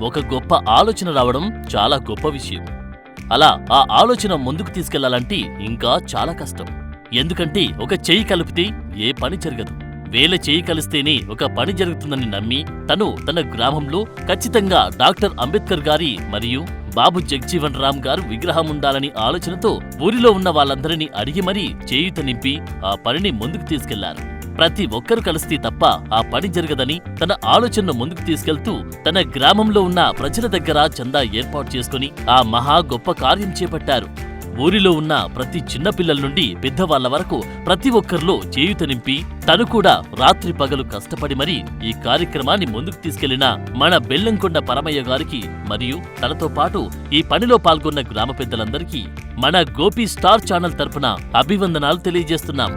ఒక గొప్ప ఆలోచన రావడం చాలా గొప్ప విషయం. అలా ఆ ఆలోచన ముందుకు తీసుకెళ్ళాలంటే ఇంకా చాలా కష్టం. ఎందుకంటే ఒక చెయ్యి కలిపితే ఏ పని జరగదు. వేల చేయి కలిస్తేనే ఒక పని జరుగుతుందని నమ్మి తను తన గ్రామంలో ఖచ్చితంగా డాక్టర్ అంబేద్కర్ గారి మరియు బాబు జగ్జీవన్ రామ్ గారు విగ్రహం ఉండాలని ఆలోచనతో ఊరిలో ఉన్న వాళ్ళందరినీ అడిగి మరీ చేయుత నింపి ఆ పనిని ముందుకు తీసుకెళ్ళారు. ప్రతి ఒక్కరు కలిస్తే తప్ప ఆ పని జరగదని తన ఆలోచనను ముందుకు తీసుకెళ్తూ తన గ్రామంలో ఉన్న ప్రజల దగ్గర చందా ఏర్పాటు చేసుకుని ఆ మహా గొప్ప కార్యం చేపట్టారు. ఊరిలో ఉన్న ప్రతి చిన్నపిల్లల నుండి పెద్దవాళ్ళ వరకు ప్రతి ఒక్కరిలో చేయుత నింపి తను కూడా రాత్రి పగలు కష్టపడి మరీ ఈ కార్యక్రమాన్ని ముందుకు తీసుకెళ్ళిన మన బెల్లంకొండ పరమయ్య గారికి మరియు తనతో పాటు ఈ పనిలో పాల్గొన్న గ్రామ పెద్దలందరికీ మన గోపి స్టార్ ఛానల్ తరపున అభివందనాలు తెలియజేస్తున్నాం.